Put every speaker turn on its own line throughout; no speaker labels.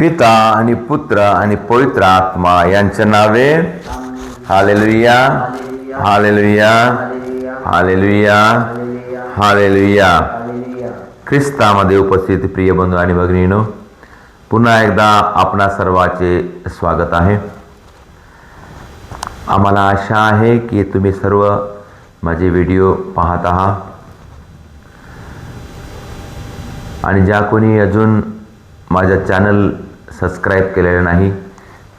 पिता आणि पुत्र आणि पवित्र आत्मा यांच्या नावे. हालेलुया. हालेलुया. हालेलुया. हालेलुया. ख्रिस्तामध्ये उपस्थित प्रिय बंधू आणि भगिनीनो पुन्हा एकदा आपणा सर्वाचे स्वागत आहे. आम्हाला आशा आहे की तुम्ही सर्व माझे व्हिडिओ पाहत आहात. आणि ज्या कोणी अजून माझ्या चॅनल सबस्क्राईब केलेलं नाही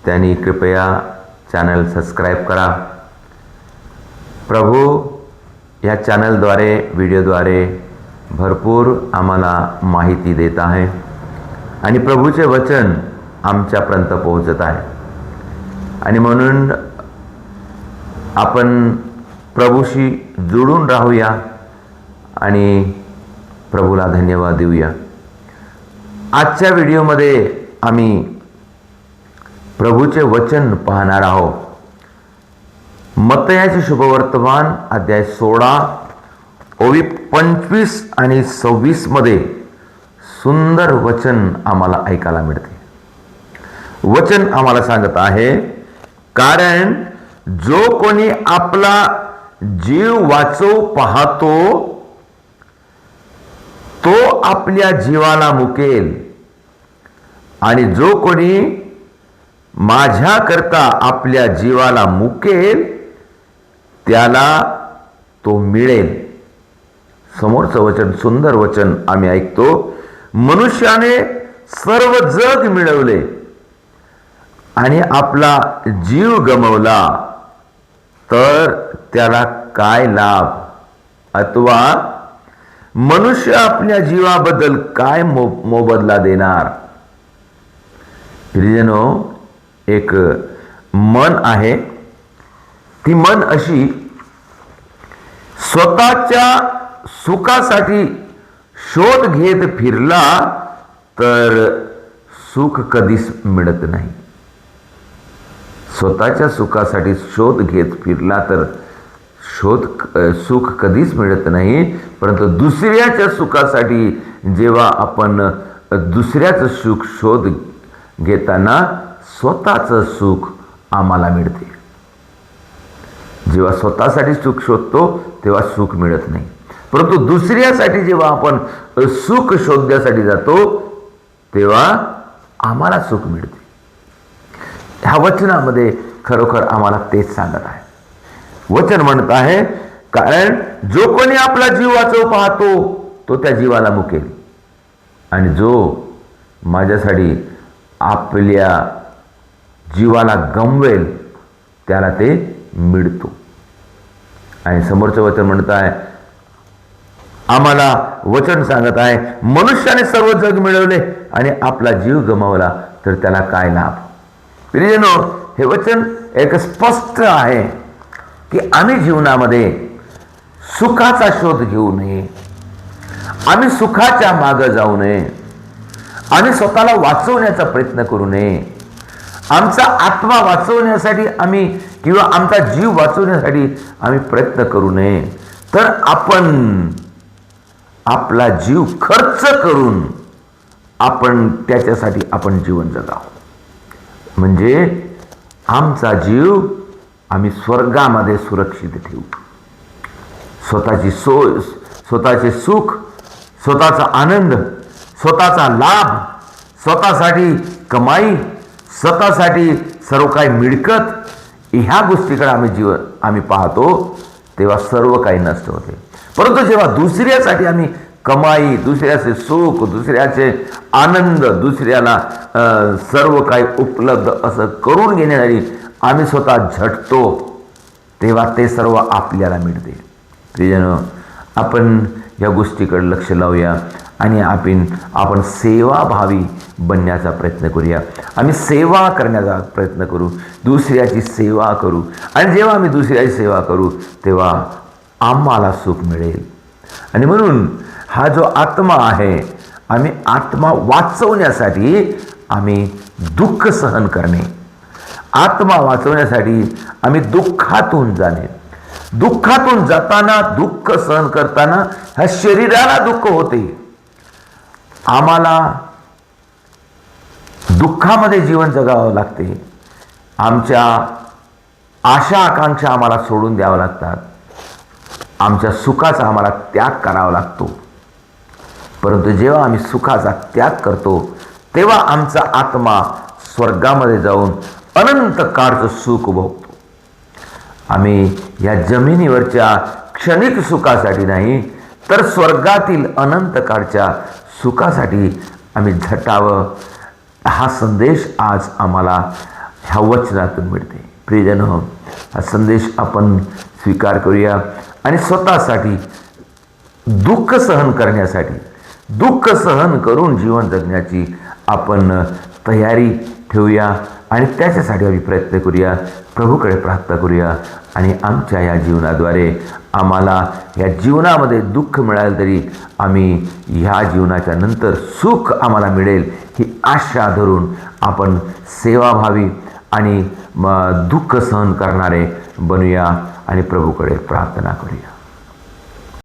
त्यांनी कृपया चॅनल सबस्क्राईब करा. प्रभू या चॅनलद्वारे व्हिडिओद्वारे भरपूर आम्हाला माहिती देत आहे आणि प्रभूचे वचन आमच्यापर्यंत पोहोचत आहे. आणि म्हणून आपण प्रभूशी जुळून राहूया आणि प्रभूला धन्यवाद देऊया. आजच्या व्हिडिओमध्ये आम्ही प्रभूचे वचन पाहणार आहोत. मतयाचे शुभवर्तमान अध्याय सोळा ओवी पंचवीस आणि सव्वीसमध्ये सुंदर वचन आम्हाला ऐकायला मिळते. वचन आम्हाला सांगत आहे कारण जो कोणी आपला जीव वाचव पाहतो तो आपल्या जीवाला मुकेल. आणि जो कोणी माझ्याकरता आपल्या जीवाला मुकेल त्याला तो मिळेल. समोरचं वचन सुंदर वचन आम्ही ऐकतो. मनुष्याने सर्व जग मिळवले आणि आपला जीव गमवला तर त्याला काय लाभ? अथवा मनुष्य आपल्या जीवाबद्दल काय मो मोबदला देणार? प्रियनो एक मन आहे. ती मन अशी स्वतःच्या सुखासाठी शोध घेत फिरला तर सुख कधीच मिळत नाही. स्वतःच्या सुखासाठी शोध घेत फिरला तर शोध सुख कधीच मिळत नाही. परंतु दुसऱ्याच्या सुखासाठी जेव्हा आपण दुसऱ्याचं सुख शोध घेताना स्वतःचं सुख आम्हाला मिळते. जेव्हा स्वतःसाठी सुख शोधतो तेव्हा सुख मिळत नाही. परंतु दुसऱ्यासाठी जेव्हा आपण सुख शोधण्यासाठी जातो तेव्हा आम्हाला सुख मिळते. ह्या वचनामध्ये खरोखर आम्हाला तेच सांगत आहे. वचन म्हणत आहे कारण जो कोणी आपला जीव वाचव पाहतो तो त्या जीवाला मुकेल. आणि जो माझ्यासाठी आपल्या जीवाला गमवेल त्याला ते मिळतो. आणि समोरचं वचन म्हणत आहे आम्हाला वचन सांगत आहे मनुष्याने सर्व जग मिळवले आणि आपला जीव गमावला तर त्याला काय लाभ? प्रियनो हे वचन एक स्पष्ट आहे की आम्ही जीवनामध्ये सुखाचा शोध घेऊ नये. आम्ही सुखाच्या मागं जाऊ नये. आणि स्वतःला वाचवण्याचा प्रयत्न करू नये. आमचा आत्मा वाचवण्यासाठी आम्ही किंवा आमचा जीव वाचवण्यासाठी आम्ही प्रयत्न करू नये. तर आपण आपला जीव खर्च करून आपण त्याच्यासाठी आपण जीवन जगावं म्हणजे आमचा जीव आम्ही स्वर्गामध्ये सुरक्षित ठेवू. स्वतःची सोय स्वतःचे सुख स्वतःचा आनंद स्वतःचा लाभ स्वतःसाठी कमाई स्वतःसाठी सर्व काही मिळकत ह्या गोष्टीकडे आम्ही जीवन आम्ही पाहतो तेव्हा सर्व काही नष्ट होते. परंतु जेव्हा दुसऱ्यासाठी आम्ही कमाई दुसऱ्याचे सुख दुसऱ्याचे आनंद दुसऱ्याला सर्व काही उपलब्ध असं करून घेण्यासाठी आम्ही स्वतः झटतो तेव्हा ते सर्व आपल्याला मिळते. प्रियजन आपण या गोष्टीकडे लक्ष लावूया. आणि आपण आपण सेवाभावी बनण्याचा प्रयत्न करूया. आम्ही सेवा करण्याचा प्रयत्न करू दुसऱ्याची सेवा करू. आणि जेव्हा आम्ही दुसऱ्याची सेवा करू तेव्हा आम्हाला सुख मिळेल. आणि म्हणून हा जो आत्मा आहे आम्ही आत्मा वाचवण्यासाठी आम्ही दुःख सहन करणे. आत्मा वाचवण्यासाठी आम्ही दुःखातून जाणे. दुःखातून जाताना दुःख सहन करताना ह्या शरीराला दुःख होते. आम्हाला दुःखामध्ये जीवन जगावं लागते. आमच्या आशा आकांक्षा आम्हाला सोडून द्यावं लागतात. आमच्या सुखाचा आम्हाला त्याग करावा लागतो. परंतु जेव्हा आम्ही सुखाचा त्याग करतो तेव्हा आमचा आत्मा स्वर्गामध्ये जाऊन अनंत काळचं सुख भोगतो. आम्ही या जमिनीवरच्या क्षणिक सुखासाठी नाही तर स्वर्गातील अनंत काळच्या सुखासाठी आम्ही झटावं. हा संदेश आज आम्हाला ह्या वचनातून मिळते. प्रियजन हा संदेश आपण स्वीकार करूया आणि स्वतःसाठी दुःख सहन करण्यासाठी दुःख सहन करून जीवन जगण्याची आपण तयारी ठेवूया आणि त्याच्यासाठी आम्ही प्रयत्न करूया. प्रभूकडे प्रार्थना करूया आणि आमच्या या जीवनाद्वारे आम्हाला या जीवनामध्ये दुःख मिळालं तरी आम्ही ह्या जीवनाच्या नंतर सुख आम्हाला मिळेल ही आशा धरून आपण सेवाभावी आणि दुःख सहन करणारे बनूया आणि प्रभूकडे प्रार्थना करूया.